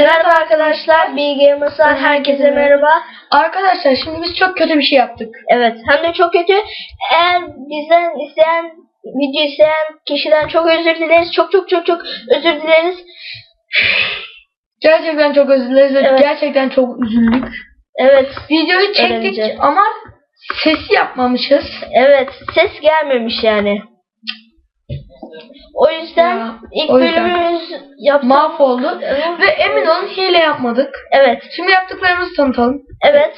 Merhaba arkadaşlar, Bilgi Gamers'tan herkese merhaba. Arkadaşlar şimdi biz çok kötü bir şey yaptık. Evet, hem de çok kötü. Eğer bizden isteyen, video isteyen kişiden çok özür dileriz. Çok çok çok çok özür dileriz. Gerçekten çok özür dileriz. ve Evet. Gerçekten çok üzüldük. Evet, Videoyu çektik Öğreneceğiz. ama sesi yapmamışız. evet, ses gelmemiş yani. O yüzden Ya, ilk o yüzden. bölümümüz yaptık. Mahvoldu. Ve emin olun hile yapmadık. Evet, Şimdi yaptıklarımızı tanıtalım. evet,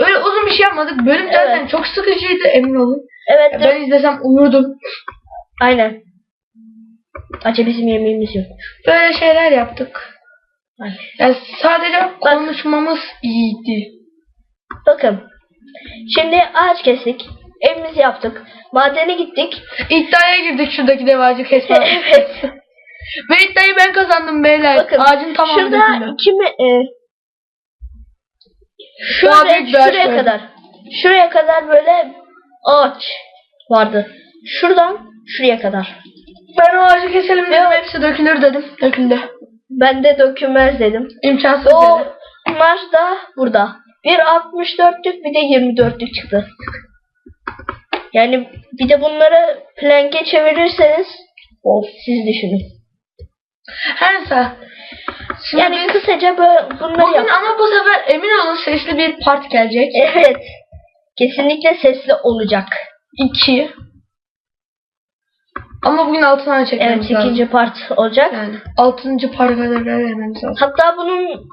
Öyle uzun bir şey yapmadık. Bölüm zaten Evet. çok sıkıcıydı emin olun. evet, Ya Ben izlesem uyurdum. aynen. Acaba bizim yemeğimiz yok. Böyle şeyler yaptık. Aynen. Yani sadece konuşmamız iyiydi. Bakın, şimdi ağaç kestik, evimizi yaptık, madene gittik. İddiaya girdik şuradaki dev ağacı kesme. evet. Ve iddiayı ben kazandım beyler. Bakın Ağacın tamamı şurada döküldü. kimi e, ağaç şuraya kadar şuraya kadar böyle ağaç vardı. Şuradan şuraya kadar. Ben o ağacı keselim dedim hepsi dökülür dedim. Döküldü. Ben de dökülmez dedim. İmkansız O dedi. imaj da burada. Bir 64'lük bir de 24'lük çıktı. Yani bir de bunları plank'e çevirirseniz of siz düşünün. Her neyse. Şimdi Yani biz kısaca böyle bunları bugün yap. ama bu sefer emin olun sesli bir part gelecek. Evet. Kesinlikle sesli olacak. İki. Ama bugün altı tane Evet çekmemiz lazım. ikinci part olacak. Yani altıncı parka kadar vermemiz lazım. Hatta bunun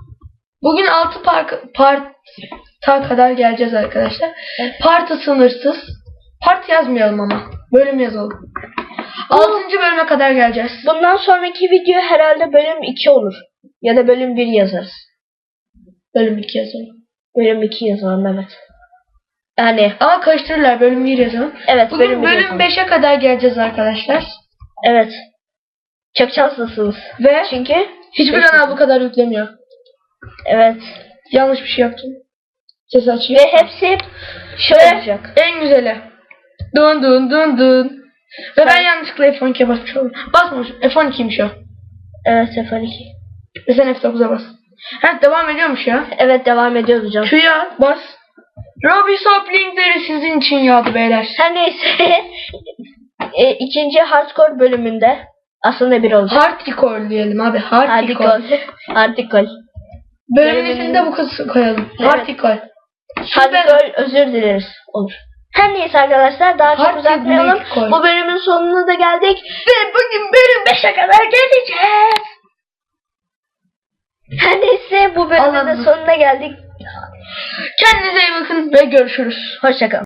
Bugün altı park, parta kadar geleceğiz arkadaşlar. Evet. Partı sınırsız. Part yazmayalım ama. Bölüm yazalım. Altıncı bölüme kadar geleceğiz. bundan sonraki video herhalde bölüm 2 olur. Ya da bölüm 1 yazarız. Bölüm 2 yazalım. Bölüm 2 yazalım evet. Yani Ama karıştırırlar bölüm 1 yazalım. evet Bugün bölüm 1 bölüm yazalım. 5'e kadar geleceğiz arkadaşlar. Evet. Çok şanslısınız. Ve Çünkü hiçbir kanal bu kadar yüklemiyor. evet. Yanlış bir şey yaptım. Ses açıyor. Ve hepsi şey Ve olacak. en güzeli. Dun dun dun dun. Ve ben yanlışlıkla F12'ye basmış oldum. Basmamışım. F12'ymiş o. Evet sefer 2. Ve sen F9'a bas. Ha devam ediyormuş ya. Evet devam ediyoruz hocam. Q'ya bas. Robbie Sopling'leri sizin için yağdı beyler. Her neyse. e, ikinci hardcore bölümünde aslında bir olacak. Hardcore diyelim abi. Hardcore. Hardcore. Bölümün Bölümün- ismini de bu kız koyalım. Evet. Hardcore. Hardcore özür dileriz. Olur. Her neyse arkadaşlar daha çok uzatmayalım. Bu bölümün sonuna da geldik. Ve bugün bölüm 5'e kadar geleceğiz. Her neyse bu bölümün de sonuna geldik. Kendinize iyi bakın ve görüşürüz. Hoşçakalın.